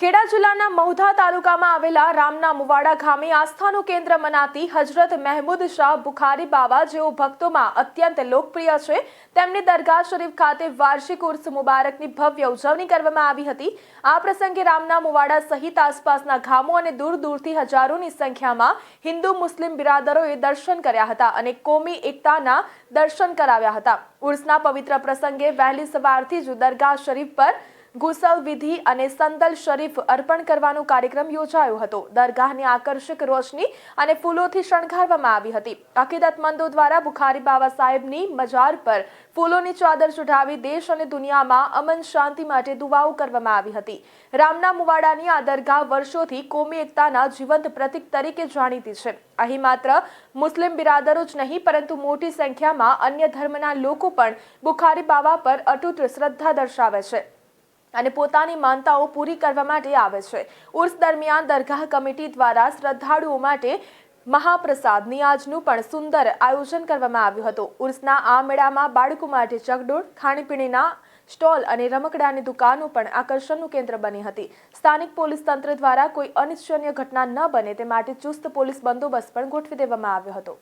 ખેડા જિલ્લાના મહુધા તાલુકામાં આવેલા રામના મુવાડા ગામે આસ્થાનું કેન્દ્ર મનાતી હજરત મહેમૂદ શાહ બુખારી બાબા જેઓ ભક્તોમાં અત્યંત લોકપ્રિય છે. તેમની દરગાહ શરીફ ખાતે વાર્ષિક ઉર્સ મુબારકની ભવ્ય ઉજવણી કરવામાં આવી હતી. આ પ્રસંગે રામના મુવાડા સહિત આસપાસના ગામો અને દૂર દૂરથી હજારોની સંખ્યામાં હિન્દુ મુસ્લિમ બિરાદરોએ દર્શન કર્યા હતા અને કોમી એકતાના દર્શન કરાવ્યા હતા. ઉર્સના પવિત્ર પ્રસંગે વહેલી સવારથી જ દરગાહ શરીફ પર ગુસલ વિધિ અને સંદલ શરીફ અર્પણ કરવાનો કાર્યક્રમ યોજાયો હતો. દરગાહને આકર્ષક રોશની અને ફૂલોથી શણગારવામાં આવી હતી. અકીદતમંદો દ્વારા બુખારી બાબા સાહેબની મજાર પર ફૂલોની ચાદર ચઢાવી દેશ અને દુનિયામાં અમન શાંતિ માટે દુવાઓ કરવામાં આવી હતી. રામના મુવાડાની આ દરગાહ વર્ષોથી કોમી એકતાના જીવંત પ્રતીક તરીકે જાણીતી છે. અહીં માત્ર મુસ્લિમ બિરાદરો જ નહીં, પરંતુ મોટી સંખ્યામાં અન્ય ધર્મના લોકો પણ બુખારી બાબા પર અતૂટ શ્રદ્ધા દર્શાવે છે. અને પોતાની માનતાઓ પૂરી કરવા માટે આવે છે. ઉર્સ દરમિયાન દરગાહ કમિટી દ્વારા શ્રદ્ધાળુઓ માટે મહાપ્રસાદ નિયાજનું પણ સુંદર આયોજન કરવામાં આવ્યું હતું. ઉર્સના આ મેળામાં બાળકો માટે ચકડોળ, ખાણીપીણીના સ્ટોલ અને રમકડાની દુકાનો પણ આકર્ષણનું કેન્દ્ર બની હતી. સ્થાનિક પોલીસ તંત્ર દ્વારા કોઈ અનિચ્છનીય ઘટના ન બને તે માટે ચુસ્ત પોલીસ બંદોબસ્ત પણ ગોઠવી દેવામાં આવ્યો હતો.